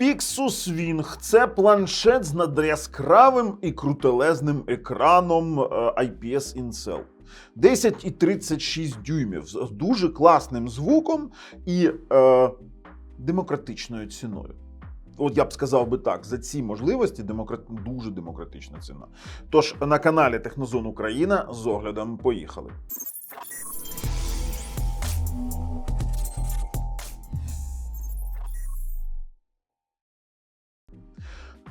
Pixus Wing – це планшет з надяскравим і крутелезним екраном е, IPS Incel. 10,36 дюймів з дуже класним звуком і е, демократичною ціною. От я б сказав би так, за ці можливості демократ... дуже демократична ціна. Тож на каналі Технозон Україна з оглядом поїхали.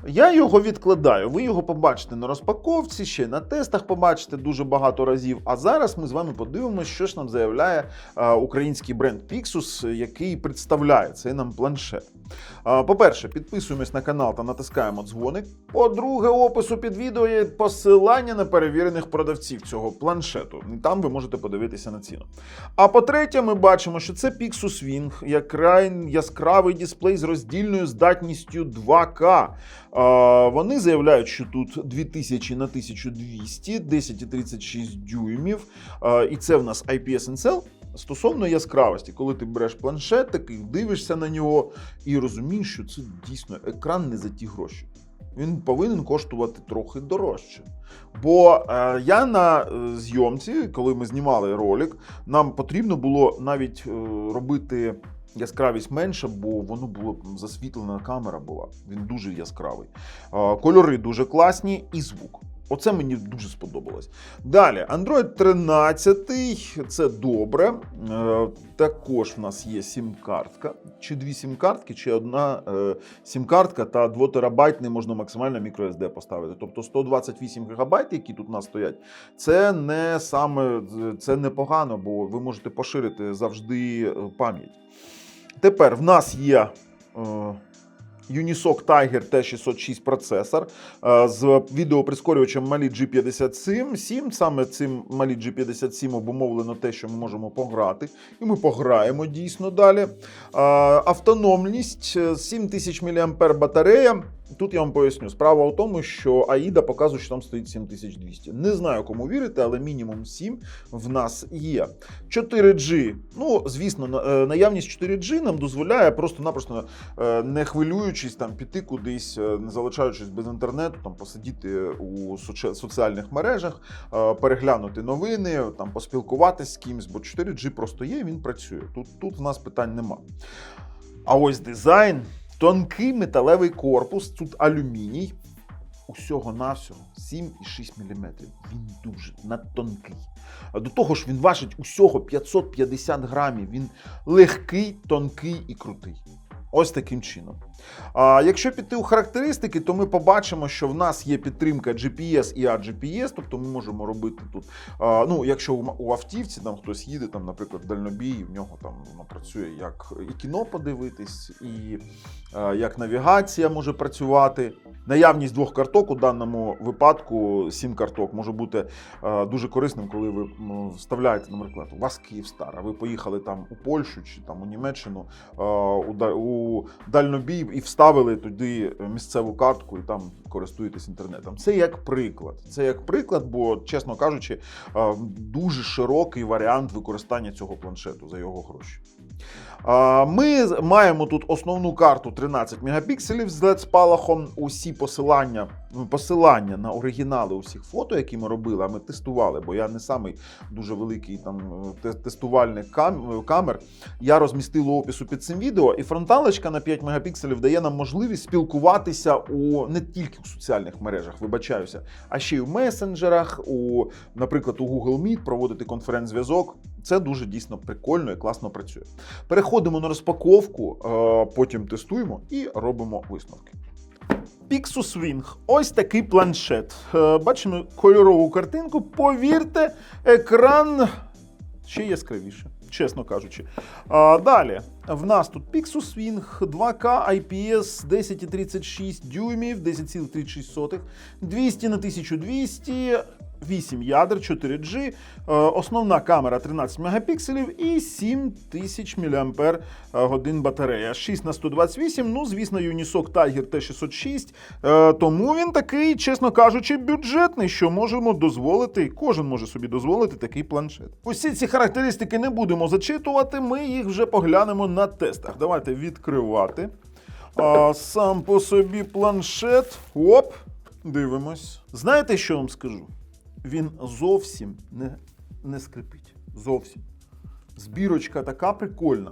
Я його відкладаю. Ви його побачите на розпаковці, ще на тестах побачите дуже багато разів. А зараз ми з вами подивимося, що ж нам заявляє український бренд Pixus, який представляє цей нам планшет. По-перше, підписуємось на канал та натискаємо дзвоник. По-друге, опису під відео є посилання на перевірених продавців цього планшету. Там ви можете подивитися на ціну. А по-третє, ми бачимо, що це Pixus Wing, якрай яскравий дисплей з роздільною здатністю 2К. Вони заявляють, що тут 2000 на 1200, 10,36 дюймів. І це в нас IPS Incel. Стосовно яскравості, коли ти береш планшет, такий дивишся на нього і розумієш, що це дійсно екран не за ті гроші. Він повинен коштувати трохи дорожче. Бо е, я на е, зйомці, коли ми знімали ролик, нам потрібно було навіть е, робити яскравість менше, бо воно було засвітлена камера була. Він дуже яскравий. Кольори дуже класні і звук. Оце мені дуже сподобалось. Далі, Android 13, це добре. Е, також в нас є сім-картка. Чи дві сім-картки, чи одна е, сім-картка та 2 терабайтний можна максимально microSD поставити. Тобто 128 гігабайт, які тут у нас стоять, це не саме це непогано, бо ви можете поширити завжди е, пам'ять. Тепер в нас є. Е, Unisoc Tiger T606 процесор е, з відеоприскорювачем Mali G57. 7. Саме цим Mali G57 обумовлено те, що ми можемо пограти, і ми пограємо дійсно далі. Е, Автономність е, 7000 мА батарея. Тут я вам поясню. Справа в тому, що AIDA показує, що там стоїть 7200. Не знаю, кому вірити, але мінімум 7 в нас є. 4G. Ну, звісно, е, наявність 4G нам дозволяє просто-напросто е, не хвилюючись там піти кудись, е, не залишаючись без інтернету, там посидіти у соціальних мережах, переглянути новини, там поспілкуватись з кимось, бо 4G просто є, він працює. Тут, тут в нас питань нема. А ось дизайн. Тонкий металевий корпус, тут алюміній. Усього навсього 7,6 мм. Він дуже надтонкий. До того ж, він важить усього 550 грамів. Він легкий, тонкий і крутий. Ось таким чином. А якщо піти у характеристики, то ми побачимо, що в нас є підтримка GPS і AGPS, тобто ми можемо робити тут. А, ну, якщо у, автівці там хтось їде, там, наприклад, в дальнобій, в нього там воно працює як і кіно подивитись, і е, як навігація може працювати. Наявність двох карток у даному випадку, сім карток, може бути е, дуже корисним, коли ви вставляєте, наприклад, у вас Київстар, а ви поїхали там у Польщу чи там у Німеччину е, у, у дальнобій і вставили туди місцеву картку і там користуєтесь інтернетом. Це як приклад. Це як приклад, бо, чесно кажучи, е, дуже широкий варіант використання цього планшету за його гроші. Ми маємо тут основну карту 13 мегапікселів з LED спалахом. Усі посилання, посилання на оригінали усіх фото, які ми робили, а ми тестували, бо я не самий дуже великий там е, тестувальник камер. Я розмістив у опису під цим відео, і фронталочка на 5 мегапікселів дає нам можливість спілкуватися у не тільки у соціальних мережах, вибачаюся, а ще й у месенджерах, у, наприклад, у Google Meet проводити конференц-зв'язок. Це дуже дійсно прикольно і класно працює. Переходимо на розпаковку, е, потім тестуємо і робимо висновки. Pixus Wing. Ось такий планшет. Е, Бачимо кольорову картинку. Повірте, екран ще яскравіше, чесно кажучи. Далі. В нас тут Pixus Wing 2K IPS 10,36 дюймів, 10,36, 200 на 1200, 8 ядер, 4G, е, основна камера 13 мегапікселів і 7000 мАч батарея. 6 на 128, ну, звісно, Unisoc Tiger T606, е, тому він такий, чесно кажучи, бюджетний, що можемо дозволити, кожен може собі дозволити такий планшет. Усі ці характеристики не будемо зачитувати, ми їх вже поглянемо на тестах. Давайте відкривати. А, сам по собі планшет. Оп! Дивимось. Знаєте, що вам скажу? Він зовсім не, не скрипить. Зовсім. Збірочка така прикольна.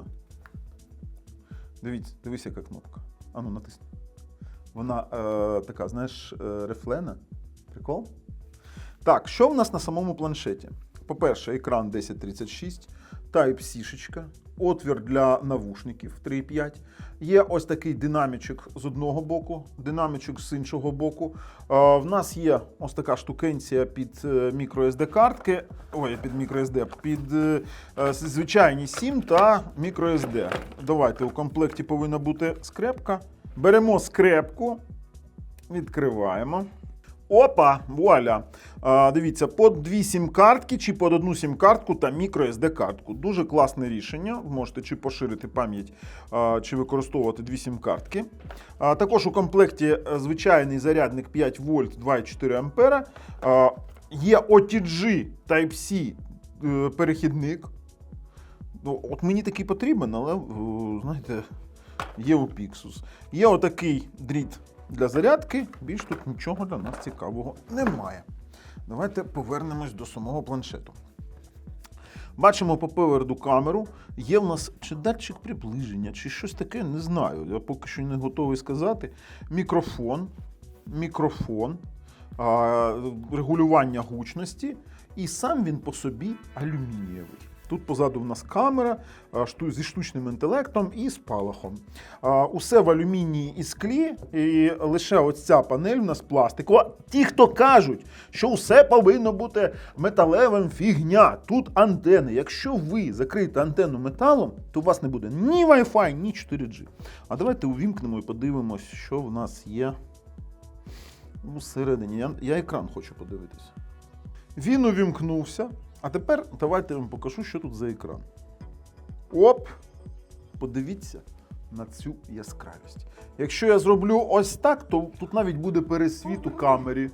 Дивіться, дивись, яка кнопка. Ану, натисни. Вона е, така, знаєш, е, рефлена. Прикол? Так, що в нас на самому планшеті? По-перше, екран 1036, Type-C, отвір для навушників 3.5. Є ось такий динамічок з одного боку, динамічок з іншого боку. Е, в нас є ось така штукенція під е, microSD картки. Ой, під microSD, під е, е, звичайні SIM та microSD. Давайте у комплекті повинна бути скрепка. Беремо скрепку, відкриваємо. Опа, вуаля. А, дивіться, под дві сім-картки чи под одну сім-картку та microSD картку. Дуже класне рішення. Можете чи поширити пам'ять, чи використовувати дві сім-картки. Також у комплекті е, звичайний зарядник 5 вольт 2,4 ампера. А, є OTG Type-C е, перехідник. Ну, от мені такий потрібен, але, е, знаєте, є у Pixus. Є отакий дріт для зарядки. Більш тут нічого для нас цікавого немає. Давайте повернемось до самого планшету. Бачимо попереду камеру. Є в нас чи датчик приближення, чи щось таке, не знаю. Я поки що не готовий сказати. Мікрофон, мікрофон, регулювання гучності, і сам він по собі алюмінієвий. Тут позаду в нас камера зі штучним інтелектом і спалахом. Усе в алюмінії і склі, і лише ось ця панель в нас пластикова. Ті, хто кажуть, що все повинно бути металевим, фігня. Тут антени. Якщо ви закриєте антенну металом, то у вас не буде ні Wi-Fi, ні 4G. А давайте увімкнемо і подивимось, що в нас є всередині. Я, я екран хочу подивитися. Він увімкнувся. А тепер давайте я вам покажу, що тут за екран. Оп! Подивіться на цю яскравість. Якщо я зроблю ось так, то тут навіть буде пересвіт у камері.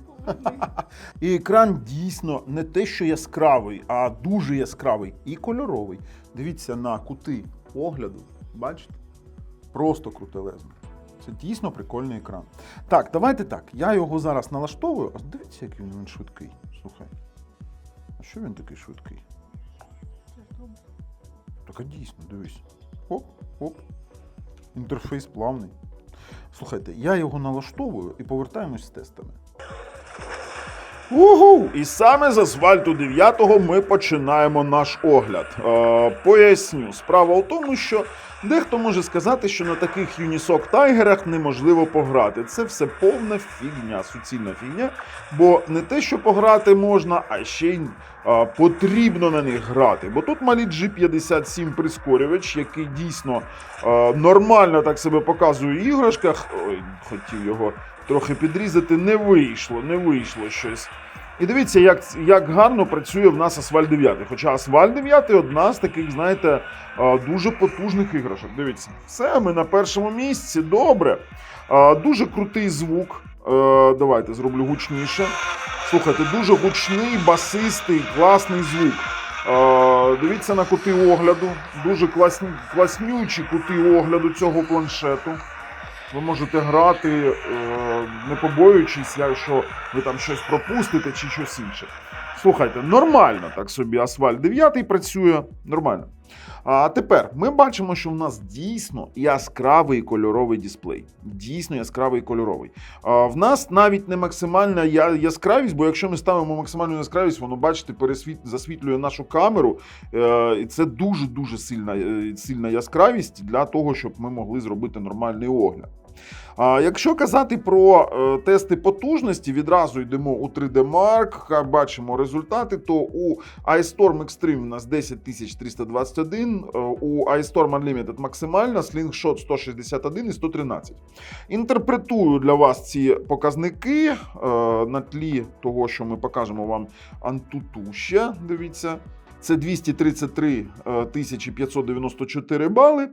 І екран дійсно не те, що яскравий, а дуже яскравий і кольоровий. Дивіться на кути огляду. Бачите? Просто крутелезно. Це дійсно прикольний екран. Так, давайте так. Я його зараз налаштовую. А дивіться, який він швидкий. Слухай. Що він такий швидкий? Так а дійсно, дивись. Оп, оп. Інтерфейс плавний. Слухайте, я його налаштовую і повертаємось з тестами. Угу! І саме з асфальту 9 ми починаємо наш огляд. Е, поясню, справа у тому, що дехто може сказати, що на таких юнісок тайгерах неможливо пограти. Це все повна фігня, суцільна фігня. Бо не те, що пограти можна, а ще й е, потрібно на них грати. Бо тут малі G57 прискорювач, який дійсно е, нормально так себе показує в іграшках. Ой, хотів його трохи підрізати, не вийшло, не вийшло щось. І дивіться, як, як гарно працює в нас Асфальт 9. Хоча Асфальт 9 одна з таких, знаєте, дуже потужних іграшок. Дивіться, все, ми на першому місці. Добре. Дуже крутий звук. Е, Давайте зроблю гучніше. Слухайте, дуже гучний, басистий, класний звук. Е, Дивіться на кути огляду. Дуже класні, класнючі кути огляду цього планшету. Ви можете грати, е, не побоюючись, я- що ви там щось пропустите чи щось інше. Слухайте, нормально так собі асфальт 9 працює. Нормально. А тепер ми бачимо, що в нас дійсно яскравий кольоровий дисплей. Дійсно яскравий кольоровий. А, в нас навіть не максимальна яскравість, бо якщо ми ставимо максимальну яскравість, воно, бачите, пересвіт... засвітлює нашу камеру. Е, і це дуже-дуже сильна, е, сильна яскравість для того, щоб ми могли зробити нормальний огляд. Якщо казати про е, тести потужності, відразу йдемо у 3D Mark, бачимо результати, то у iStorm Extreme у нас 10321, е, у iStorm Unlimited максимальна, Slingshot 161 і 113. Інтерпретую для вас ці показники е, на тлі того, що ми покажемо вам Antutu ще. Дивіться. Це 233 е, тисячі 594 бали.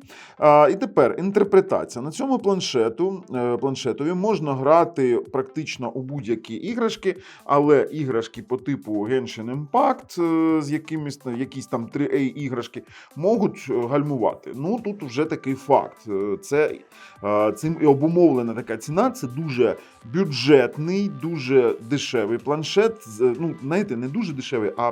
І тепер інтерпретація. На цьому планшету, е, планшетові можна грати практично у будь-які іграшки, але іграшки по типу Genshin Impact е, з якимись якісь там 3A іграшки можуть е, гальмувати. Ну тут вже такий факт. Е, Це е, цим і обумовлена така ціна. Це дуже бюджетний, дуже дешевий планшет. Ну, знаєте, не дуже дешевий, а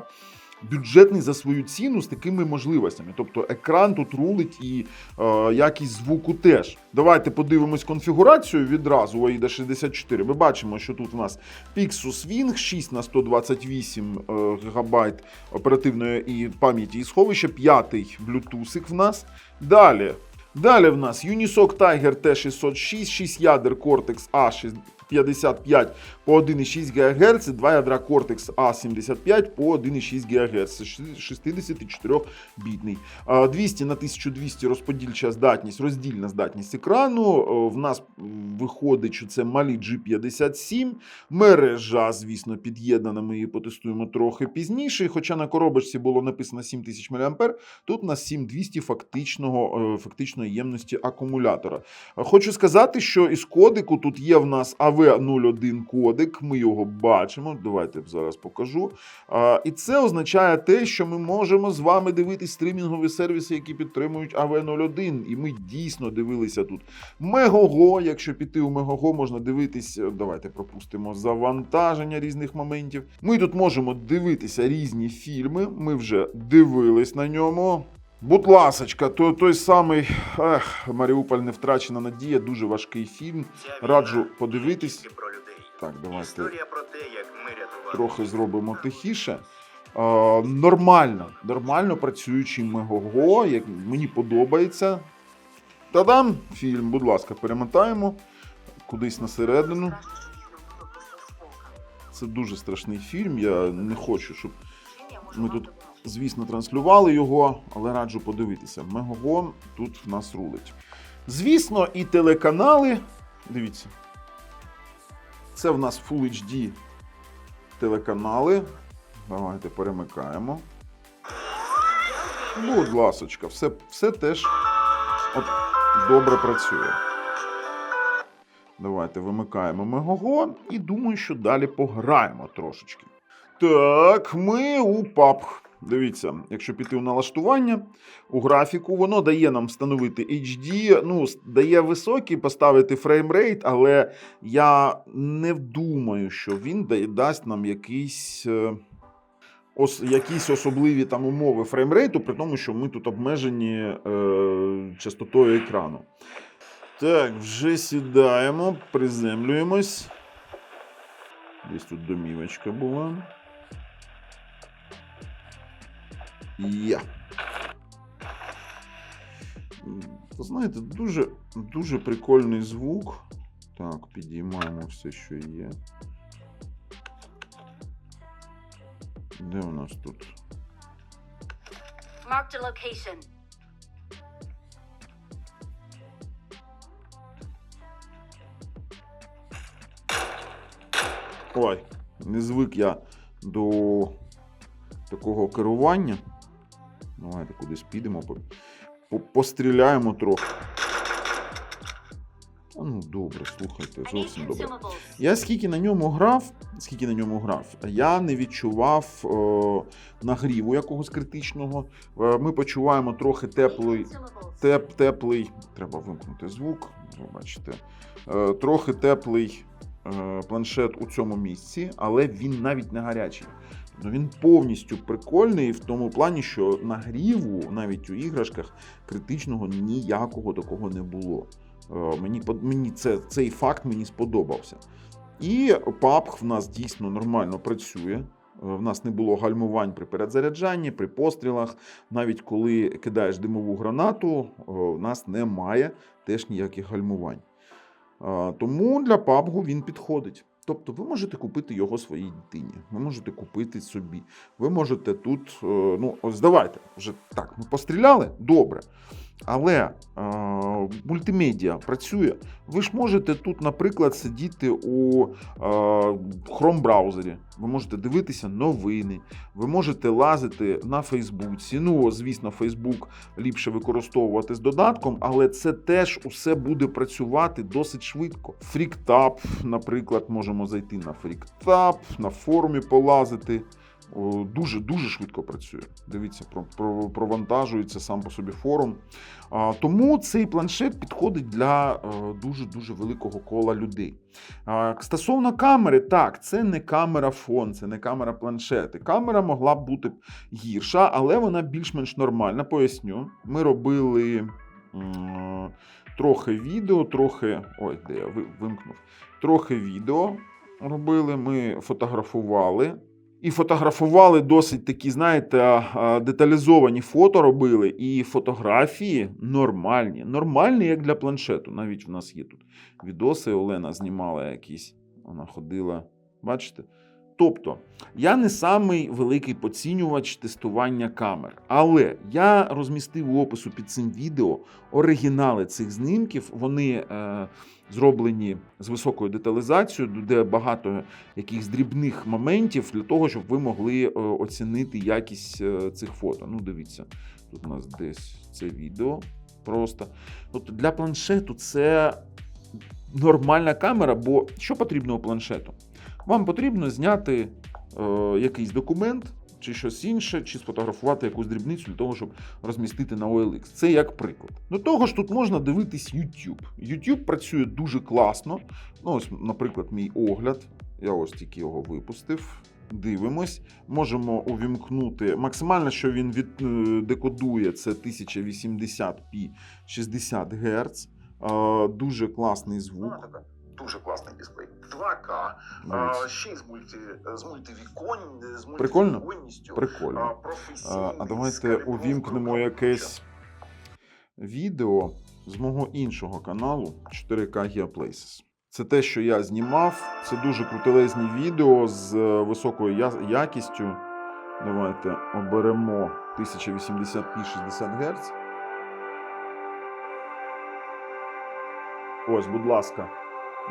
бюджетний за свою ціну з такими можливостями. Тобто екран тут рулить і е, якість звуку теж. Давайте подивимось конфігурацію відразу AIDA 64. Ми бачимо, що тут у нас Pixus Wing 6 на 128 е, ГБ оперативної і пам'яті і сховища, п'ятий Bluetooth в нас. Далі. Далі в нас Unisoc Tiger T606, 6 ядер Cortex A55 по 1,6 ГГц, 2 ядра Cortex A75 по 1,6 ГГц, 64-бітний. 200 на 1200 розподільча здатність, роздільна здатність екрану. В нас виходить, що це малі G57. Мережа, звісно, під'єднана. Ми її потестуємо трохи пізніше. Хоча на коробочці було написано 7000 мА, тут у нас 7200 фактичного, е, фактичної ємності акумулятора. Е, Хочу сказати, що із кодику тут є в нас AV01 кодик. Ми його бачимо. Давайте зараз покажу. А, І це означає те, що ми можемо з вами дивитись стрімінгові сервіси, які підтримують AV01. І ми дійсно дивилися тут Мегого. Якщо піти у Мегого, можна дивитись. е, Давайте пропустимо завантаження різних моментів. Ми тут можемо дивитися різні фільми. Ми вже дивились на ньому. Будь ласочка, то той самий ех, Маріуполь не втрачена надія, дуже важкий фільм. Раджу подивитись. Так, давайте про те, як ми рятували. трохи зробимо тихіше. Е, нормально, нормально працюючий Мегого, як мені подобається. Та-дам! Фільм, будь ласка, перемотаємо кудись на середину. Це дуже страшний фільм. Я не хочу, щоб ми тут, звісно, транслювали його, але раджу подивитися. Мегого тут в нас рулить. Звісно, і телеканали. Дивіться. Це в нас Full HD телеканали. Давайте перемикаємо. Будь ласочка, все, все теж от, добре працює. Давайте вимикаємо Мегого і думаю, що далі пограємо трошечки. Так, ми у PUBG. Дивіться, якщо піти у налаштування у графіку, воно дає нам встановити HD, ну, дає високий, поставити фреймрейт, але я не думаю, що він дасть нам якийсь. е, Ос, якісь особливі там умови фреймрейту, при тому, що ми тут обмежені е, частотою екрану. Так, вже сідаємо, приземлюємось. Десь тут домівочка була. Я. Знаєте, дуже, дуже прикольний звук. Так, підіймаємо все, що є. Де у нас тут? Marked a location. Ой, не звик я до такого керування. Давайте кудись підемо, по- по- постріляємо трохи. А ну добре, слухайте, зовсім добре. Я скільки на ньому грав, скільки на ньому грав, я не відчував е, нагріву якогось критичного. Е, ми почуваємо трохи теплий, теп, теплий. Треба вимкнути звук. Ви бачите. Е, трохи теплий е, планшет у цьому місці, але він навіть не гарячий. Ну, він повністю прикольний в тому плані, що нагріву навіть у іграшках критичного ніякого такого не було. Е, Мені, мені це, цей факт мені сподобався. І PUBG в нас дійсно нормально працює. Е, В нас не було гальмувань при перезаряджанні, при пострілах. Навіть коли кидаєш димову гранату, е, в нас немає теж ніяких гальмувань. Тому для PUBG він підходить. Тобто ви можете купити його своїй дитині, ви можете купити собі. Ви можете тут, е, ну ось давайте, вже так, ми постріляли, добре. Але е, мультимедіа працює. Ви ж можете тут, наприклад, сидіти у е, Chrome браузері. Ви можете дивитися новини, ви можете лазити на Фейсбуці. Ну, звісно, Фейсбук ліпше використовувати з додатком, але це теж усе буде працювати досить швидко. Фріктап, наприклад, можемо зайти на Фріктап, на форумі полазити. О, Дуже дуже швидко працює. Дивіться, про, про, провантажується сам по собі форум. Тому цей планшет підходить для е, дуже дуже великого кола людей. Стосовно камери, так, це не камера фон, це не камера планшети. Камера могла б бути гірша, але вона більш-менш нормальна. Поясню. Ми робили трохи відео, трохи. Ой, де я вимкнув. Трохи відео робили, ми фотографували. І фотографували досить такі, знаєте, деталізовані фото робили, і фотографії нормальні. Нормальні, як для планшету. Навіть в нас є тут відоси. Олена знімала якісь. Вона ходила. Бачите? Тобто, я не самий великий поцінювач тестування камер, але я розмістив у опису під цим відео оригінали цих знімків. Вони е, зроблені з високою деталізацією, де багато якихось дрібних моментів для того, щоб ви могли е, оцінити якість е, цих фото. Ну, дивіться, тут у нас десь це відео просто. Тобто для планшету це нормальна камера, бо що потрібно у планшету? Вам потрібно зняти е, якийсь документ. Чи щось інше, чи сфотографувати якусь дрібницю для того, щоб розмістити на OLX. Це як приклад. До того ж, тут можна дивитись YouTube. YouTube працює дуже класно. Ну, ось, наприклад, мій огляд. Я ось тільки його випустив. Дивимось. Можемо увімкнути. Максимально, що він від, е, декодує, це 1080p 60 Гц. Дуже класний звук. Дуже класний дисплей. 2К, а, ще й з, мульти, з мультивіконь, з Прикольно? мультивіконністю. Прикольно. А, професійний, А, давайте увімкнемо якесь відео з мого іншого каналу 4K Geoplaces. Це те, що я знімав. Це дуже крутелезні відео з е, високою якістю. Давайте оберемо 1080p 60 Гц. Ось, будь ласка,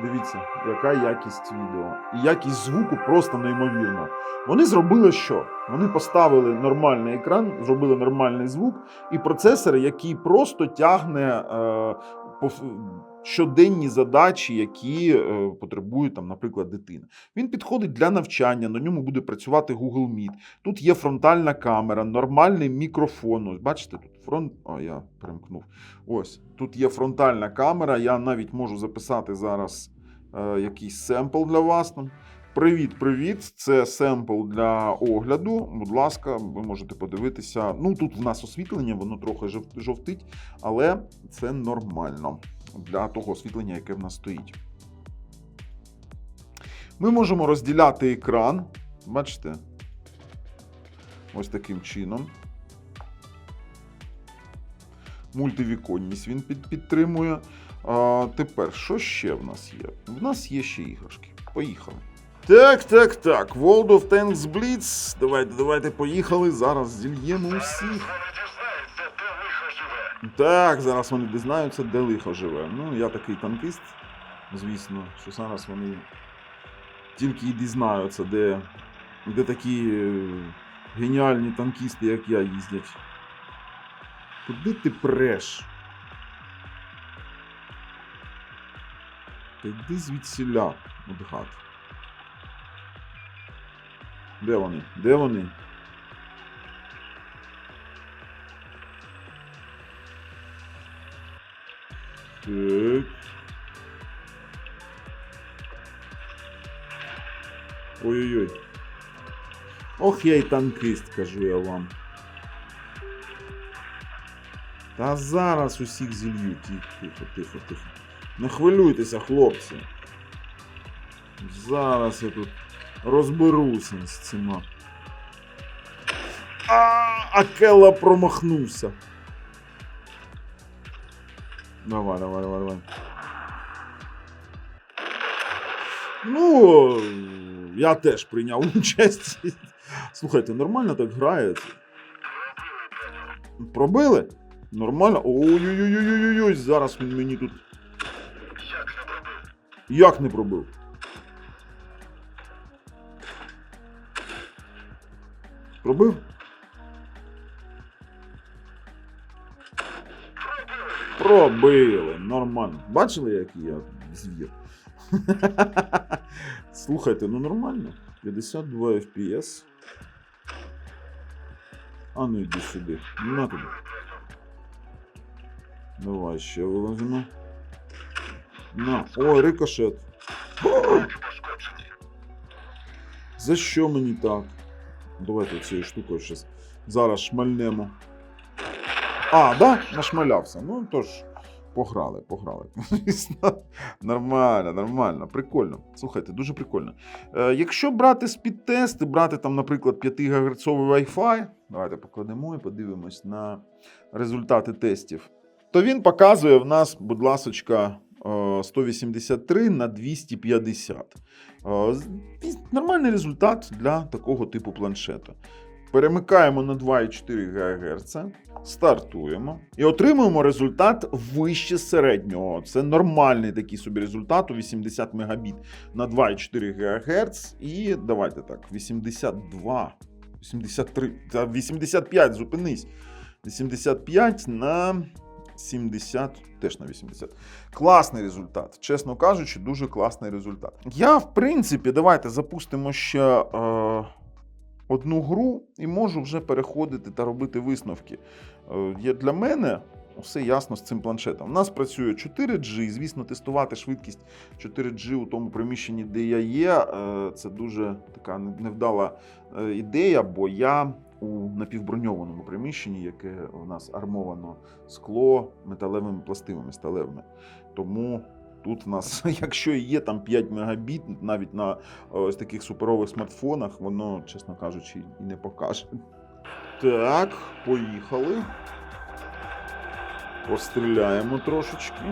дивіться, яка якість відео. І якість звуку просто неймовірна. Вони зробили що? Вони поставили нормальний екран, зробили нормальний звук, і процесор, який просто тягне е, щоденні задачі, які е, потребує, там, наприклад, дитина. Він підходить для навчання, на ньому буде працювати Google Meet. Тут є фронтальна камера, нормальний мікрофон. Ось бачите, тут фронт. О, я перемкнув. Ось тут є фронтальна камера. Я навіть можу записати зараз е, якийсь семпл для вас. Привіт, привіт! Це семпл для огляду. Будь ласка, ви можете подивитися. Ну тут в нас освітлення, воно трохи жовтить, але це нормально для того освітлення, яке в нас стоїть. Ми можемо розділяти екран. Бачите? Ось таким чином. Мультивіконність він під, підтримує. А, тепер, що ще в нас є? В нас є ще іграшки. Поїхали. Так, так, так. World of Tanks Blitz. Давайте, давайте, поїхали. Зараз зільємо усіх. Так, зараз вони дізнаються, де лихо живе. Ну, я такий танкіст, звісно, що зараз вони тільки і дізнаються, де, де такі е, геніальні танкісти, як я, їздять. Куди ти преш? Та йди звідсіля, от гад. Де вони? Де вони? Так. Ой-ой-ой. Ох, я й танкист, кажу я вам. Та зараз усіх зілью. Тихо, тихо, тихо. Не хвилюйтеся, хлопці. Зараз я тут розберуся з цими. А, Акела промахнувся. Давай, давай, давай, давай. Ну, я теж прийняв участь. Слухайте, нормально так грається. Пробили? Нормально. Ой-ой-ой-ой-ой, зараз він мені тут. Як не пробив? Пробив? Пробили. Нормально. Бачили, який я звір? Слухайте, ну нормально. 52 FPS. А ну йди сюди. На тобі. Давай ще вилазимо. На. Ой, рикошет. За що мені так? Давайте цією штукою щас зараз шмальнемо. А, да? Нашмалявся. Ну тож, пограли, пограли. Нормально, нормально, прикольно. Слухайте, дуже прикольно. Е, якщо брати спідтести, брати там, наприклад, 5 ГГц Wi-Fi, давайте покладемо і подивимось на результати тестів, то він показує в нас, будь ласочка, 183 на 250. Е, Нормальний результат для такого типу планшета. Перемикаємо на 2,4 ГГц, стартуємо і отримуємо результат вище середнього. Це нормальний такий собі результат у 80 Мбіт на 2,4 ГГц. І давайте так, 82, 83, 85, зупинись. 85 на 70, теж на 80. Класний результат. Чесно кажучи, дуже класний результат. Я, в принципі, давайте запустимо ще е, одну гру і можу вже переходити та робити висновки. Е, для мене все ясно з цим планшетом. У нас працює 4G. Звісно, тестувати швидкість 4G у тому приміщенні, де я є, е, це дуже така невдала е, ідея, бо я у напівброньованому приміщенні, яке у нас армовано скло металевими пластинами сталевими. Тому тут в нас, якщо і є там 5 мегабіт, навіть на е, ось таких суперових смартфонах, воно, чесно кажучи, і не покаже. Так, поїхали. Постріляємо трошечки.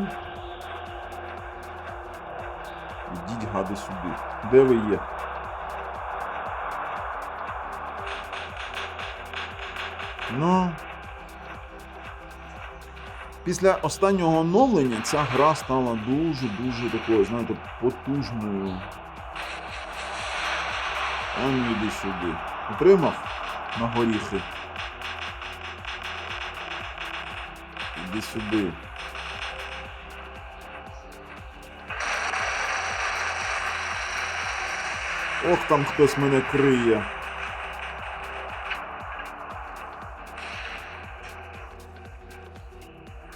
Ідіть гади сюди. Де ви є? Ну. Після останнього оновлення ця гра стала дуже-дуже такою, знаєте, потужною. А ну іди сюди. Отримав на горіхи. Іди сюди. Ох, там хтось мене криє.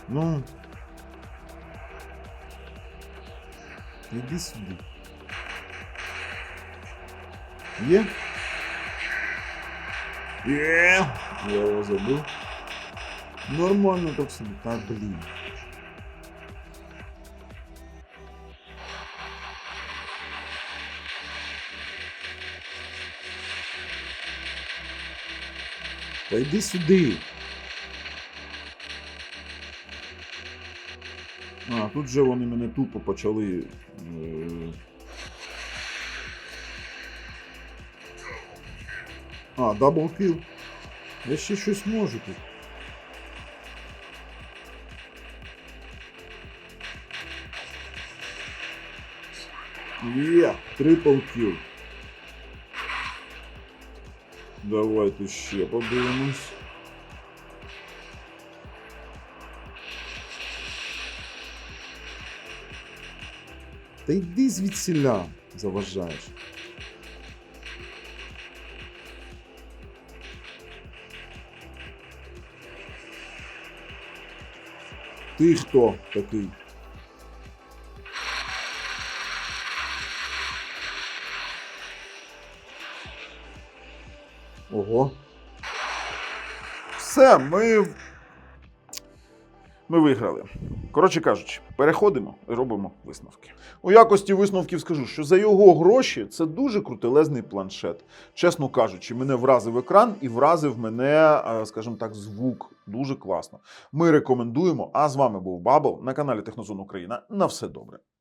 Ну. Іди сюди. Є? Є! Я його забив. Нормально так собі. Та блін. Та йди сюди. Тут же вони мене тупо почали. е, А, даблкіл. Я ще щось можу тут. Є, трипл кіл. Давайте ще подивимось. Та йди звідсіля, заважаєш. Ти хто такий? Ого. Все, ми. Ми виграли. Коротше кажучи, переходимо і робимо висновки. У якості висновків скажу, що за його гроші це дуже крутелезний планшет. Чесно кажучи, мене вразив екран і вразив мене, е, скажімо так, звук. Дуже класно. Ми рекомендуємо. А з вами був Бабл на каналі Технозон Україна. На все добре.